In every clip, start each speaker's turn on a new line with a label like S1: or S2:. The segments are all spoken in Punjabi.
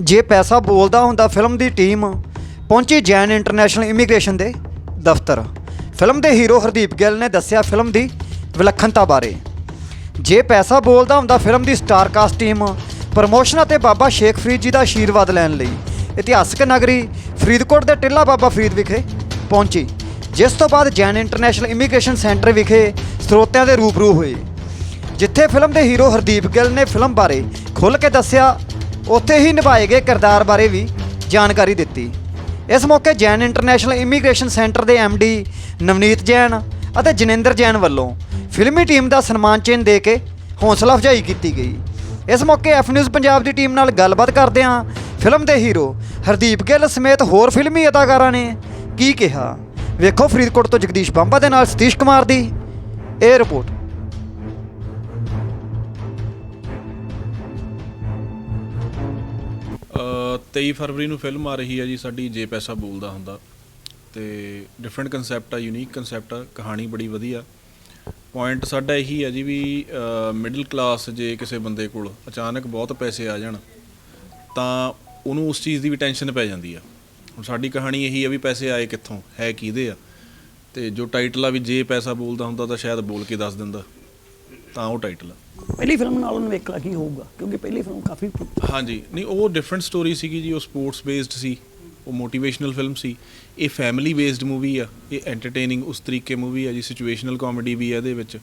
S1: ਜੇ ਪੈਸਾ ਬੋਲਦਾ ਹੁੰਦਾ ਫਿਲਮ ਦੀ ਟੀਮ, ਪਹੁੰਚੀ ਜੈਨ ਇੰਟਰਨੈਸ਼ਨਲ ਇਮੀਗ੍ਰੇਸ਼ਨ ਦੇ ਦਫ਼ਤਰ। ਫਿਲਮ ਦੇ ਹੀਰੋ ਹਰਦੀਪ ਗਿੱਲ ਨੇ ਦੱਸਿਆ ਫਿਲਮ ਦੀ ਵਿਲੱਖਣਤਾ ਬਾਰੇ। ਜੇ ਪੈਸਾ ਬੋਲਦਾ ਹੁੰਦਾ ਫਿਲਮ ਦੀ ਸਟਾਰ ਕਾਸਟ ਟੀਮ, ਪ੍ਰਮੋਸ਼ਨ ਅਤੇ ਬਾਬਾ ਸ਼ੇਖ ਫਰੀਦ ਜੀ ਦਾ ਆਸ਼ੀਰਵਾਦ ਲੈਣ ਲਈ, ਇਤਿਹਾਸਕ ਨਗਰੀ ਫਰੀਦਕੋਟ ਦੇ ਟਿੱਲਾ ਬਾਬਾ ਫਰੀਦ ਵਿਖੇ ਪਹੁੰਚੀ, ਜਿਸ ਤੋਂ ਬਾਅਦ ਜੈਨ ਇੰਟਰਨੈਸ਼ਨਲ ਇਮੀਗ੍ਰੇਸ਼ਨ ਸੈਂਟਰ ਵਿਖੇ ਸਰੋਤਿਆਂ ਦੇ ਰੂਬਰੂ ਹੋਏ। ਜਿੱਥੇ ਫਿਲਮ ਦੇ ਹੀਰੋ ਹਰਦੀਪ ਗਿੱਲ ਨੇ ਫਿਲਮ ਬਾਰੇ ਖੁੱਲ੍ਹ ਕੇ ਦੱਸਿਆ ਉੱਥੇ ਹੀ ਨਿਭਾਏ ਗਏ ਕਿਰਦਾਰ ਬਾਰੇ ਵੀ ਜਾਣਕਾਰੀ ਦਿੱਤੀ। ਇਸ ਮੌਕੇ ਜੈਨ ਇੰਟਰਨੈਸ਼ਨਲ ਇਮੀਗ੍ਰੇਸ਼ਨ ਸੈਂਟਰ ਦੇ ਡੀ ਨਵਨੀਤ ਜੈਨ ਅਤੇ ਜਨਿੰਦਰ ਜੈਨ ਵੱਲੋਂ ਫਿਲਮੀ ਟੀਮ ਦਾ ਸਨਮਾਨ ਚਿੰਨ੍ਹ ਦੇ ਕੇ ਹੌਸਲਾ ਅਫਜ਼ਾਈ ਕੀਤੀ ਗਈ। ਇਸ ਮੌਕੇ ਐਫ ਨਿਊਜ਼ ਪੰਜਾਬ ਦੀ ਟੀਮ ਨਾਲ ਗੱਲਬਾਤ ਕਰਦਿਆਂ ਫਿਲਮ ਦੇ ਹੀਰੋ ਹਰਦੀਪ ਗਿੱਲ ਸਮੇਤ ਹੋਰ ਫਿਲਮੀ ਅਦਾਕਾਰਾਂ ਨੇ ਕੀ ਕਿਹਾ। ਵੇਖੋ ਫਰੀਦਕੋਟ ਤੋਂ ਜਗਦੀਸ਼ ਬੰਬਾ ਦੇ ਨਾਲ ਸਤੀਸ਼ ਕੁਮਾਰ ਦੀ ਇਹ ਰਿਪੋਰਟ।
S2: 23 ਫਰਵਰੀ ਨੂੰ ਫਿਲਮ ਆ ਰਹੀ ਹੈ ਜੀ, ਸਾਡੀ ਜੇ ਪੈਸਾ ਬੋਲਦਾ ਹੁੰਦਾ। ਤੇ ਡਿਫਰੈਂਟ ਕਨਸੈਪਟ ਆ ਯੂਨੀਕ ਕਨਸੈਪਟ ਆ, ਕਹਾਣੀ ਬੜੀ ਵਧੀਆ। ਪੁਆਇੰਟ ਸਾਡਾ ਇਹੀ ਹੈ ਜੀ ਵੀ ਮਿਡਲ ਕਲਾਸ ਜੇ ਕਿਸੇ ਬੰਦੇ ਕੋਲ ਅਚਾਨਕ ਬਹੁਤ ਪੈਸੇ ਆ ਜਾਣ, ਤਾਂ ਉਹਨੂੰ ਉਸ ਚੀਜ਼ ਦੀ ਵੀ ਟੈਨਸ਼ਨ ਪੈ ਜਾਂਦੀ ਆ। ਹੁਣ ਸਾਡੀ ਕਹਾਣੀ ਇਹੀ ਆ ਵੀ ਪੈਸੇ ਆਏ ਕਿੱਥੋਂ, ਹੈ ਕਿਹਦੇ ਆ? ਤੇ ਜੋ ਟਾਈਟਲ ਆ ਵੀ ਜੇ ਪੈਸਾ ਬੋਲਦਾ ਹੁੰਦਾ ਤਾਂ ਸ਼ਾਇਦ ਬੋਲ ਕੇ ਦੱਸ ਦਿੰਦਾ। ਤਾਂ ਉਹ ਟਾਈਟਲ ਆ।
S3: ਪਹਿਲੀ ਫਿਲਮ ਨਾਲੋਂ ਨਵੇਕਲਾ ਕੀ ਹੋਊਗਾ ਕਿਉਂਕਿ ਪਹਿਲੀ ਫਿਲਮ ਕਾਫੀ
S2: ਹਾਂਜੀ ਨਹੀਂ ਉਹ ਡਿਫਰੈਂਟ ਸਟੋਰੀ ਸੀਗੀ ਜੀ ਉਹ ਸਪੋਰਟਸ ਬੇਸਡ ਸੀ ਉਹ ਮੋਟੀਵੇਸ਼ਨਲ ਫਿਲਮ ਸੀ। ਇਹ ਫੈਮਿਲੀ ਬੇਸਡ ਮੂਵੀ ਆ ਇਹ ਐਂਟਰਟੇਨਿੰਗ ਉਸ ਤਰੀਕੇ ਮੂਵੀ ਆ ਜੀ ਸਿਚੁਏਸ਼ਨਲ ਕਾਮੇਡੀ ਵੀ ਆ ਇਹਦੇ ਵਿੱਚ।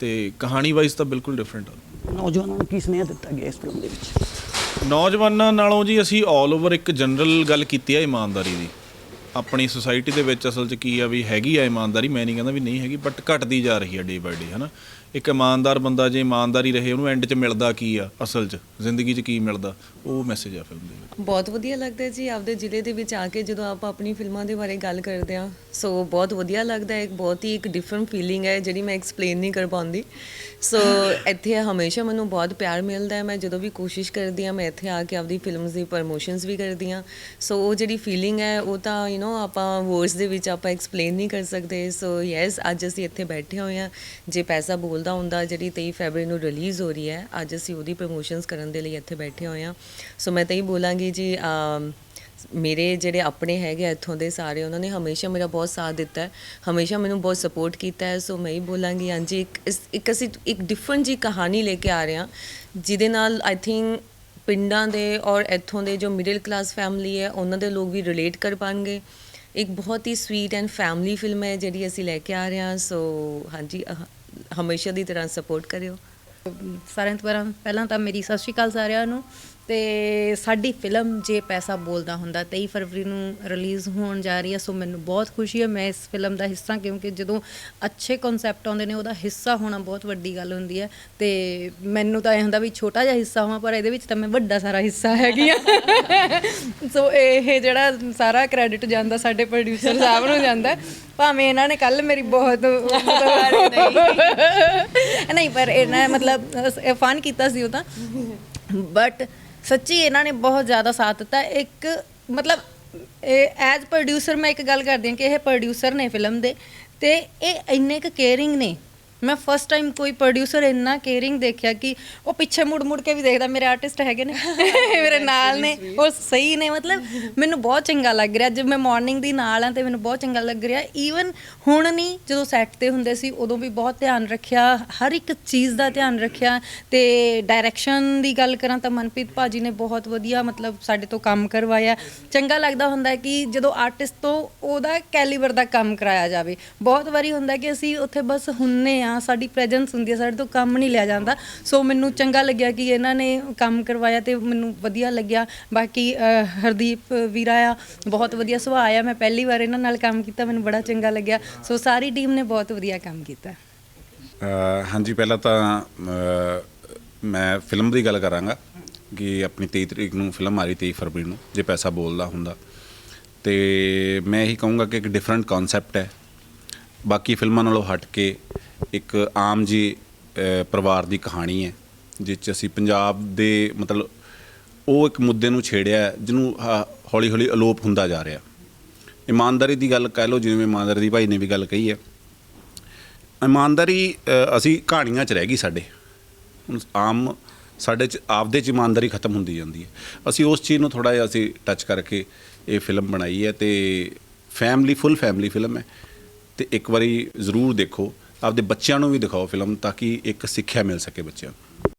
S2: ਤੇ ਕਹਾਣੀ ਵਾਈਜ਼ ਤਾਂ ਬਿਲਕੁਲ ਡਿਫਰੈਂਟ ਆ।
S3: ਨੌਜਵਾਨਾਂ ਨੂੰ ਕੀ ਸੁਨੇਹਾ ਦਿੱਤਾ ਗਿਆ ਇਸ ਫਿਲਮ ਦੇ ਵਿੱਚ?
S2: ਨੌਜਵਾਨਾਂ ਨਾਲੋਂ ਜੀ ਅਸੀਂ 올 ਓਵਰ ਇੱਕ ਜਨਰਲ ਗੱਲ ਕੀਤੀ ਆ ਇਮਾਨਦਾਰੀ ਦੀ। ਆਪਣੀ ਸੁਸਾਇਟੀ ਦੇ ਵਿੱਚ ਅਸਲ 'ਚ ਕੀ ਆ ਵੀ ਹੈਗੀ ਆ ਇਮਾਨਦਾਰੀ ਮੈਂ ਨਹੀਂ ਕਹਿੰਦਾ ਵੀ ਨਹੀਂ ਹੈਗੀ ਬਟ ਘਟਦੀ ਜਾ ਰਹੀ ਆ ਡੇ ਬਾਈ ਡੇ ਹਨਾ? ਇੱਕ ਇਮਾਨਦਾਰ ਬੰਦਾ ਜੇ ਇਮਾਨਦਾਰੀ ਰਹੇ, ਉਹਨੂੰ ਐਂਡ 'ਚ ਮਿਲਦਾ ਕੀ ਆ ਅਸਲ 'ਚ? ਜ਼ਿੰਦਗੀ 'ਚ ਕੀ ਮਿਲਦਾ? ਉਹ ਮੈਸੇਜ ਆ ਫਿਲਮ ਦੇ ਵਿੱਚ।
S4: ਬਹੁਤ ਵਧੀਆ ਲੱਗਦਾ ਹੈ ਜੀ, ਆਪਦੇ ਜ਼ਿਲ੍ਹੇ ਦੇ ਵਿੱਚ ਆ ਕੇ ਜਦੋਂ ਆਪਾਂ ਆਪਣੀ ਫਿਲਮਾਂ ਦੇ ਬਾਰੇ ਗੱਲ ਕਰਦੇ ਹਾਂ, ਸੋ ਬਹੁਤ ਵਧੀਆ ਲੱਗਦਾ ਹੈ ਇੱਕ ਬਹੁਤ ਹੀ ਇੱਕ ਡਿਫਰੈਂਟ ਫੀਲਿੰਗ ਹੈ ਜਿਹੜੀ ਮੈਂ ਐਕਸਪਲੇਨ ਨਹੀਂ ਕਰ ਪਾਉਂਦੀ। ਸੋ ਇੱਥੇ ਹਮੇਸ਼ਾ ਮੈਨੂੰ ਬਹੁਤ ਪਿਆਰ ਮਿਲਦਾ ਹੈ, ਮੈਂ ਜਦੋਂ ਵੀ ਕੋਸ਼ਿਸ਼ ਕਰਦੀ ਹਾਂ, ਮੈਂ ਇੱਥੇ ਆ ਕੇ ਆਪਦੀ ਫਿਲਮਸ ਦੀ ਪ੍ਰਮੋਸ਼ਨਸ ਵੀ ਕਰਦੀ ਹਾਂ। ਸੋ ਉਹ ਜਿਹੜੀ ਫੀਲਿੰਗ ਹੈ, ਉਹ ਤਾਂ ਯੂ نو ਆਪਾਂ ਵਰਡਸ ਦੇ ਵਿੱਚ ਆਪਾਂ ਐਕਸਪਲੇਨ ਨਹੀਂ ਕਰ ਸਕਦੇ। ਸੋ ਯੈਸ ਅੱਜ ਅਸੀਂ ਇੱਥੇ ਬੈਠੇ ਹੋਏ ਹਾਂ, ਜੇ ਪੈਸਾ ਬੋਲ ਬੋਲਦਾ ਹੁੰਦਾ ਜਿਹੜੀ 23 ਫੈਬਰੀ ਨੂੰ ਰਿਲੀਜ਼ ਹੋ ਰਹੀ ਹੈ ਅੱਜ ਅਸੀਂ ਉਹਦੀ ਪ੍ਰਮੋਸ਼ਨਸ ਕਰਨ ਦੇ ਲਈ ਇੱਥੇ ਬੈਠੇ ਹੋਏ ਹਾਂ। ਸੋ ਮੈਂ ਤਾਂ ਇਹ ਬੋਲਾਂਗੀ ਜੀ ਮੇਰੇ ਜਿਹੜੇ ਆਪਣੇ ਹੈਗੇ ਆ ਇੱਥੋਂ ਦੇ ਸਾਰੇ ਉਹਨਾਂ ਨੇ ਹਮੇਸ਼ਾ ਮੇਰਾ ਬਹੁਤ ਸਾਥ ਦਿੱਤਾ ਹੈ ਹਮੇਸ਼ਾ ਮੈਨੂੰ ਬਹੁਤ ਸਪੋਰਟ ਕੀਤਾ ਹੈ। ਸੋ ਮੈਂ ਹੀ ਬੋਲਾਂਗੀ ਹਾਂਜੀ ਇੱਕ ਇਸ- ਇੱਕ ਅਸੀਂ ਇੱਕ ਡਿਫਰੈਂਟ ਜੀ ਕਹਾਣੀ ਲੈ ਕੇ ਆ ਰਹੇ ਹਾਂ ਜਿਹਦੇ ਨਾਲ ਆਈ ਥਿੰਕ ਪਿੰਡਾਂ ਦੇ ਔਰ ਇੱਥੋਂ ਦੇ ਜੋ ਮਿਡਲ ਕਲਾਸ ਫੈਮਿਲੀ ਹੈ ਉਹਨਾਂ ਦੇ ਲੋਕ ਵੀ ਰਿਲੇਟ ਕਰ ਪਾਣਗੇ। ਇੱਕ ਬਹੁਤ ਹੀ ਸਵੀਟ ਐਂਡ ਫੈਮਿਲੀ ਫਿਲਮ ਹੈ ਜਿਹੜੀ ਅਸੀਂ ਲੈ ਕੇ ਆ ਰਹੇ ਹਾਂ। ਸੋ ਹਾਂਜੀ ਅਹ, ਹਮੇਸ਼ਾ ਦੀ ਤਰ੍ਹਾਂ ਸਪੋਰਟ ਕਰਿਓ।
S5: ਸਾਰਿਆਂ ਤੋਂ ਪਹਿਲਾਂ ਪਹਿਲਾਂ ਤਾਂ ਮੇਰੀ ਸਤਿ ਸ਼੍ਰੀ ਅਕਾਲ ਸਾਰਿਆਂ ਨੂੰ। ਤੇ ਸਾਡੀ ਫਿਲਮ ਜੇ ਪੈਸਾ ਬੋਲਦਾ ਹੁੰਦਾ 23 ਫਰਵਰੀ ਨੂੰ ਰਿਲੀਜ਼ ਹੋਣ ਜਾ ਰਹੀ ਹੈ ਸੋ ਮੈਨੂੰ ਬਹੁਤ ਖੁਸ਼ੀ ਹੈ ਮੈਂ ਇਸ ਫਿਲਮ ਦਾ ਹਿੱਸਾ ਕਿਉਂਕਿ ਜਦੋਂ ਅੱਛੇ ਕਨਸੈਪਟ ਆਉਂਦੇ ਨੇ ਉਹਦਾ ਹਿੱਸਾ ਹੋਣਾ ਬਹੁਤ ਵੱਡੀ ਗੱਲ ਹੁੰਦੀ ਹੈ ਤੇ ਮੈਨੂੰ ਤਾਂ ਇਹ ਹੁੰਦਾ ਵੀ ਛੋਟਾ ਜਿਹਾ ਹਿੱਸਾ ਹੋਵਾਂ ਪਰ ਇਹਦੇ ਵਿੱਚ ਤਾਂ ਮੈਂ ਵੱਡਾ ਸਾਰਾ ਹਿੱਸਾ ਹੈਗੀ ਆ ਸੋ ਇਹ ਜਿਹੜਾ ਸਾਰਾ ਕ੍ਰੈਡਿਟ ਜਾਂਦਾ ਸਾਡੇ ਪ੍ਰੋਡਿਊਸਰ ਸਾਹਿਬ ਨੂੰ ਜਾਂਦਾ। ਭਾਵੇਂ ਇਹਨਾਂ ਨੇ ਕੱਲ ਮੇਰੀ ਬਹੁਤ ਨਹੀਂ ਪਰ ਇਹਨਾਂ ਮਤਲਬ ਫਨ ਕੀਤਾ ਸੀ ਉਹ ਤਾਂ ਬਟ ਸੱਚੀ ਇਹਨਾਂ ਨੇ ਬਹੁਤ ਜ਼ਿਆਦਾ ਸਾਥ ਦਿੱਤਾ। ਇੱਕ ਮਤਲਬ ਐਜ਼ ਪ੍ਰੋਡਿਊਸਰ ਮੈਂ ਇੱਕ ਗੱਲ ਕਰਦੀ ਹਾਂ ਕਿ ਇਹ ਪ੍ਰੋਡਿਊਸਰ ਨੇ ਫਿਲਮ ਦੇ ਤੇ ਇਹ ਇੰਨੇ ਕੁ ਕੇਅਰਿੰਗ ਨੇ। ਮੈਂ ਫਸਟ ਟਾਈਮ ਕੋਈ ਪ੍ਰੋਡਿਊਸਰ ਇੰਨਾ ਕੇਅਰਿੰਗ ਦੇਖਿਆ ਕਿ ਉਹ ਪਿੱਛੇ ਮੁੜ ਮੁੜ ਕੇ ਵੀ ਦੇਖਦਾ ਮੇਰੇ ਆਰਟਿਸਟ ਹੈਗੇ ਨੇ। ਮੇਰੇ ਨਾਲ ਨੇ। ਉਹ ਸਹੀ ਨੇ ਮਤਲਬ ਮੈਨੂੰ ਬਹੁਤ ਚੰਗਾ ਲੱਗ ਰਿਹਾ। ਜਦ ਮੈਂ ਮਾਰਨਿੰਗ ਦੀ ਨਾਲ ਆ ਤੇ ਮੈਨੂੰ ਬਹੁਤ ਚੰਗਾ ਲੱਗ ਰਿਹਾ। ਈਵਨ ਹੁਣ ਨਹੀਂ ਜਦੋਂ ਸੈੱਟ ਤੇ ਹੁੰਦੇ ਸੀ ਉਦੋਂ ਵੀ ਬਹੁਤ ਧਿਆਨ ਰੱਖਿਆ। ਹਰ ਇੱਕ ਚੀਜ਼ ਦਾ ਧਿਆਨ ਰੱਖਿਆ। ਤੇ ਡਾਇਰੈਕਸ਼ਨ ਦੀ ਗੱਲ ਕਰਾਂ ਤਾਂ ਮਨਪ੍ਰੀਤ ਭਾਜੀ ਨੇ ਬਹੁਤ ਵਧੀਆ ਮਤਲਬ ਸਾਡੇ ਤੋਂ ਕੰਮ ਕਰਵਾਇਆ। ਚੰਗਾ ਲੱਗਦਾ ਹੁੰਦਾ ਹੈ ਕਿ ਜਦੋਂ ਆਰਟਿਸਟ ਤੋਂ ਉਹਦਾ ਕੈਲੀਬਰ ਦਾ ਕੰਮ ਕਰਾਇਆ ਜਾਵੇ। ਬਹੁਤ ਵਾਰੀ ਹੁੰਦਾ ਕਿ ਅਸੀਂ ਉੱਥੇ ਬਸ ਹੁੰਨੇ ਆ ਸਾਡੀ ਪ੍ਰੈਜ਼ੈਂਸ ਹੁੰਦੀ ਹੈ ਸਾਡੇ ਤੋਂ ਕੰਮ ਨਹੀਂ ਲਿਆ ਜਾਂਦਾ। ਸੋ ਮੈਨੂੰ ਚੰਗਾ ਲੱਗਿਆ ਕਿ ਇਹਨਾਂ ਨੇ ਕੰਮ ਕਰਵਾਇਆ ਤੇ ਮੈਨੂੰ ਵਧੀਆ ਲੱਗਿਆ। ਬਾਕੀ ਅਹ, ਹਰਦੀਪ ਵੀਰਾ ਆ ਬਹੁਤ ਵਧੀਆ ਸੁਭਾਅ ਆ। ਮੈਂ ਪਹਿਲੀ ਵਾਰ ਇਹਨਾਂ ਨਾਲ ਕੰਮ ਕੀਤਾ ਮੈਨੂੰ ਬੜਾ ਚੰਗਾ ਲੱਗਿਆ। ਸੋ ਸਾਰੀ ਟੀਮ ਨੇ ਬਹੁਤ ਵਧੀਆ ਕੰਮ ਕੀਤਾ।
S6: ਅ, ਹਾਂਜੀ ਪਹਿਲਾਂ ਤਾਂ ਅ, ਮੈਂ ਫਿਲਮ ਦੀ ਗੱਲ ਕਰਾਂਗਾ ਕਿ ਆਪਣੀ 23 ਤਰੀਕ ਨੂੰ ਫਿਲਮ ਆ ਰਹੀ 23 ਫਰਵਰੀ ਨੂੰ ਜੇ ਪੈਸਾ ਬੋਲਦਾ ਹੁੰਦਾ। ਤੇ ਮੈਂ ਇਹੀ ਕਹੂੰਗਾ ਕਿ ਇੱਕ ਡਿਫਰੈਂਟ ਕਨਸੈਪਟ ਹੈ। ਬਾਕੀ ਫਿਲਮਾਂ ਨਾਲੋਂ ਹਟ ਕੇ ਇੱਕ ਆਮ ਜੀ ਪਰਿਵਾਰ ਦੀ ਕਹਾਣੀ ਹੈ ਜਿਸ 'ਚ ਅਸੀਂ ਪੰਜਾਬ ਦੇ ਮਤਲਬ ਉਹ ਇੱਕ ਮੁੱਦੇ ਨੂੰ ਛੇੜਿਆ ਹੈ, ਜਿਹਨੂੰ ਹੌਲੀ ਹੌਲੀ ਅਲੋਪ ਹੁੰਦਾ ਜਾ ਰਿਹਾ। ਇਮਾਨਦਾਰੀ ਦੀ ਗੱਲ ਕਹਿ ਲਓ ਜਿਵੇਂ ਇਮਾਨਦਾਰੀ ਦੀ ਭਾਈ ਨੇ ਵੀ ਗੱਲ ਕਹੀ ਹੈ। ਇਮਾਨਦਾਰੀ ਅਸੀਂ ਕਹਾਣੀਆਂ 'ਚ ਰਹਿ ਗਈ ਸਾਡੇ। ਆਮ ਸਾਡੇ ਚ ਆਪਦੇ ਚ ਇਮਾਨਦਾਰੀ ਖਤਮ ਹੁੰਦੀ ਜਾਂਦੀ ਹੈ। ਅਸੀਂ ਉਸ ਚੀਜ਼ ਨੂੰ ਥੋੜਾ ਜਿਹਾ ਅਸੀਂ ਟੱਚ ਕਰਕੇ ਇਹ ਫਿਲਮ ਬਣਾਈ ਹੈ ਤੇ ਫੈਮਿਲੀ ਫੁੱਲ ਫੈਮਿਲੀ ਫਿਲਮ ਹੈ। ਤੇ ਇੱਕ ਵਾਰੀ ਜ਼ਰੂਰ ਦੇਖੋ, ਆਪਦੇ ਬੱਚਿਆਂ ਨੂੰ ਵੀ ਦਿਖਾਓ ਫਿਲਮ ਤਾਂ ਕਿ ਇੱਕ ਸਿੱਖਿਆ ਮਿਲ ਸਕੇ ਬੱਚਿਆਂ ਨੂੰ।